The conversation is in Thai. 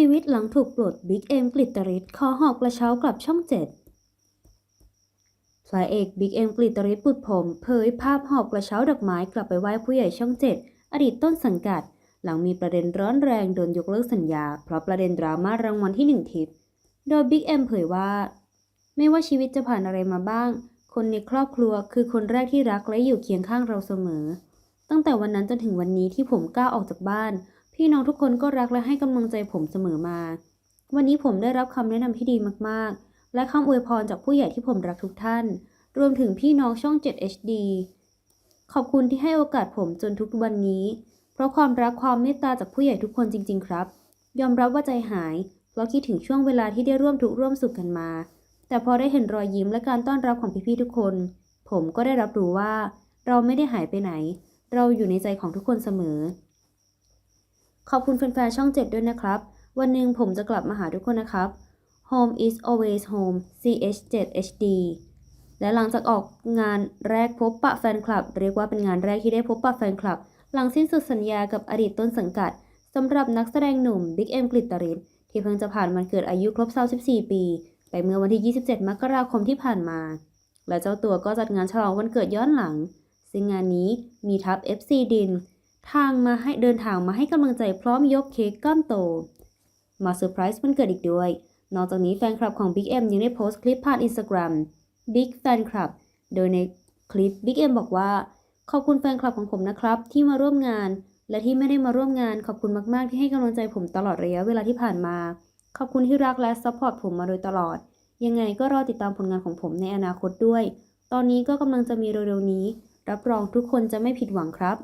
ชีวิตหลังถูกปลดบิ๊กเอ็มกลิตตริศขอหอกกระเช้ากลับช่องเจ็ดพระเอกบิ๊กเอ็มกลิตตริศปุดผมเผยภาพหอบกระเช้าดอกไม้กลับไปไหว้ผู้ใหญ่ช่องเจ็ดอดีตต้นสังกัด หลังมีประเด็นร้อนแรงโดนยกเลิกสัญญา เพราะประเด็นดราม่ารางวัลที่หนึ่งทิป โดยบิ๊กเอ็มเผยว่า ไม่ว่าชีวิตจะผ่านอะไรมาบ้าง คนในครอบครัวคือคนแรกที่รักและอยู่เคียงข้างเราเสมอ ตั้งแต่วันนั้นจนถึงวันนี้ที่ผมก้าวออกจากบ้าน พี่น้องทุกคนก็รักและให้กำลังใจผมเสมอมา วันนี้ผมได้รับคำแนะนำที่ดีมากๆ และคำอวยพรจากผู้ใหญ่ที่ผมรักทุกท่าน รวมถึงพี่น้องช่อง 7 HD ขอบคุณที่ให้โอกาสผมจนทุกวันนี้ เพราะความรักความเมตตาจากผู้ใหญ่ทุกคนจริง ๆ ครับ ยอมรับว่าใจหายเพราะคิดถึงช่วงเวลาที่ได้ร่วมทุกข์ร่วมสุขกันมา แต่พอได้เห็นรอยยิ้มและการต้อนรับของพี่ๆทุกคน ผมก็ได้รับรู้ว่า เราไม่ได้หายไปไหน เราอยู่ในใจของทุกคนเสมอ ขอบคุณแฟนๆช่อง 7 ด้วยนะครับ วันหนึ่งผมจะกลับมาหาทุกคนนะครับ Home is always home CH7 HD และหลังจากออกงานแรกพบปะแฟนคลับ เรียกว่าเป็นงานแรกที่ได้พบปะแฟนคลับ หลังสิ้นสุดสัญญากับอดีตต้นสังกัดสำหรับนักแสดงหนุ่มบิ๊กเอ็มกลิตตรินที่เพิ่งจะผ่านวันเกิดอายุครบ 34 ปี ไปเมื่อวันที่ 27 มกราคมที่ผ่านมา และเจ้าตัวก็จัดงานฉลองวันเกิดย้อนหลัง ซึ่งงานนี้มีทัพ FC ดิน ทางมาให้เดินทางมาให้กำลังใจพร้อมยกเค้กก้อนโต มาเซอร์ไพรส์วันเกิดอีกด้วย นอกจากนี้แฟนคลับของ Big M ยังได้โพสต์คลิปผ่าน Instagram Big Fan Club โดยในคลิป Big M บอกว่า ขอบคุณแฟนคลับของผมนะครับ ที่มาร่วมงาน และที่ไม่ได้มาร่วมงานขอบคุณมาก ๆ ที่ให้กำลังใจผมตลอดระยะเวลาที่ผ่านมา ขอบคุณที่รักและซัพพอร์ตผมมาโดยตลอด ยังไงก็รอติดตามผลงานของผมในอนาคตด้วย ตอนนี้ก็กำลังจะมีเร็วๆนี้ รับรองทุกคนจะไม่ผิดหวังครับ